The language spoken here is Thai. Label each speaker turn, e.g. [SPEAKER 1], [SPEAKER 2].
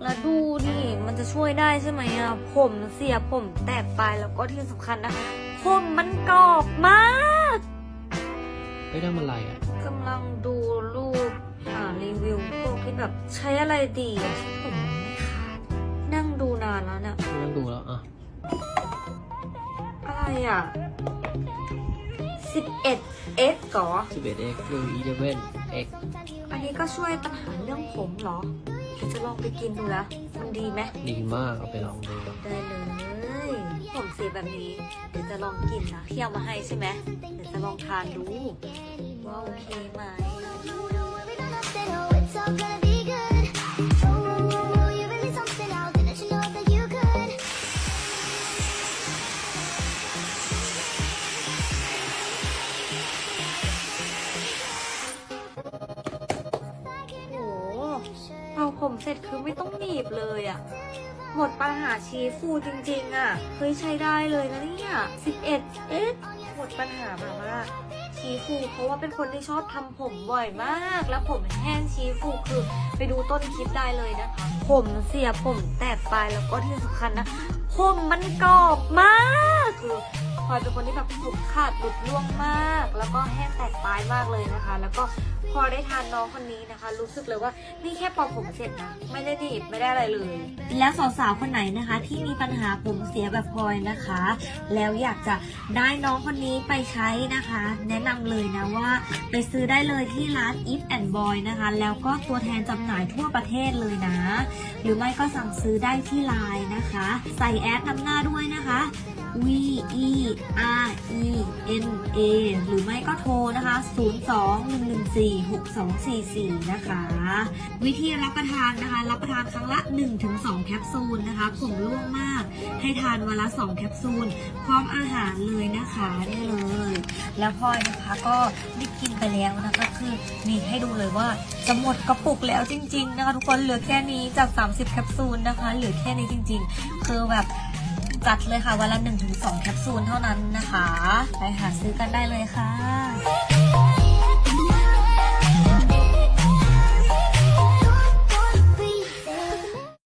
[SPEAKER 1] แล้วดูนี่มันจะช่วยได้ใช่ไหมอะ ผมเสียผมแตกไปแล้วก็ที่สำคัญนะผมมันกรอบมาก
[SPEAKER 2] ไม่ได้มันอะไรอะ
[SPEAKER 1] กำลังดูรูปหารีวิวพวกที่แบบใช้อะไรดีอะที่ผมมันไม่ขาดนั่งดูนานแล้วเนี่ย
[SPEAKER 2] ไม่ต้องดูแล้วอะ
[SPEAKER 1] อะไรอะ 11x เหรอ
[SPEAKER 2] 11x หรือ 11x
[SPEAKER 1] อันนี้ก็ช่วยปัญหาเรื่องผมเหรอ เดี๋ยวจะลองไปกินดูนะมันดีไหม
[SPEAKER 2] ดีมากเอาไปลองดู
[SPEAKER 1] ได้เลยผมสีแบบนี้ เดี๋ยวจะลองกินนะที่เอามาให้ใช่ไหมเดี๋ยวจะลองทานดูว่าโอเคไหม ผมเสร็จคือไม่ต้องหนีบเลยอะ่ะ หมดปัญหาชีฟูจริงๆอะ่ะเฮ้ยใช้ได้เลยนะเนี่ย11เอ๊ะหมดปัญหาแบบว่าชีฟูเพราะว่าเป็นคนที่ชอบทำผมบ่อยมาก แล้วผมแห้งชีฟูคือไปดูต้นคลิปได้เลยนะคะ ผมเสียผมแตกไปแล้วก็ที่สำคัญนะ ผมมันกรอบมาก อพลอยเป็นคนที่แบบผมขาดหลุดร่วงมาก แล้วก็แห้งแตกปลายมากเลยนะคะ แล้วก็พอได้ทานน้องคนนี้นะคะ รู้สึกเลยว่านี่แค่ปอกผมเสร็จนะไม่ได้หนีบไม่ได้อะไรเลย แล้วสาวๆคนไหนนะคะ ที่มีปัญหาผมเสียแบบพลอยนะคะ แล้วอยากจะได้น้องคนนี้ไปใช้นะคะ แนะนำเลยนะว่า ไปซื้อได้เลยที่ร้าน If and Boy นะคะ แล้วก็ตัวแทนจำหน่ายทั่วประเทศเลยนะ หรือไม่ก็สั่งซื้อได้ที่ไลน์นะคะ ใส่แอดนำหน้าด้วยนะคะ V E R E N A หรือไม่ก็โทรนะคะ 02-114-6244 นะคะ วิธีรับประทานนะคะ รับประทานครั้งละ 1-2 แคปซูลนะคะผมร่วงมาก ให้ทานวันละ 2 แคปซูล พร้อมอาหารเลยนะคะนี่เลย แล้วพลอยนะคะก็ได้กินไปแล้วนะคะคือนี่ให้ดูเลยว่าจะหมดกระปุกแล้วจริง ๆ นะคะ ทุกคนเหลือแค่นี้จาก 30 แคปซูลนะคะ เหลือแค่นี้จริง ๆ คือแบบ จัดเลยค่ะ วันละ 1-2 แคปซูลเท่านั้นนะคะ ไปหาซื้อกันได้เลยค่ะ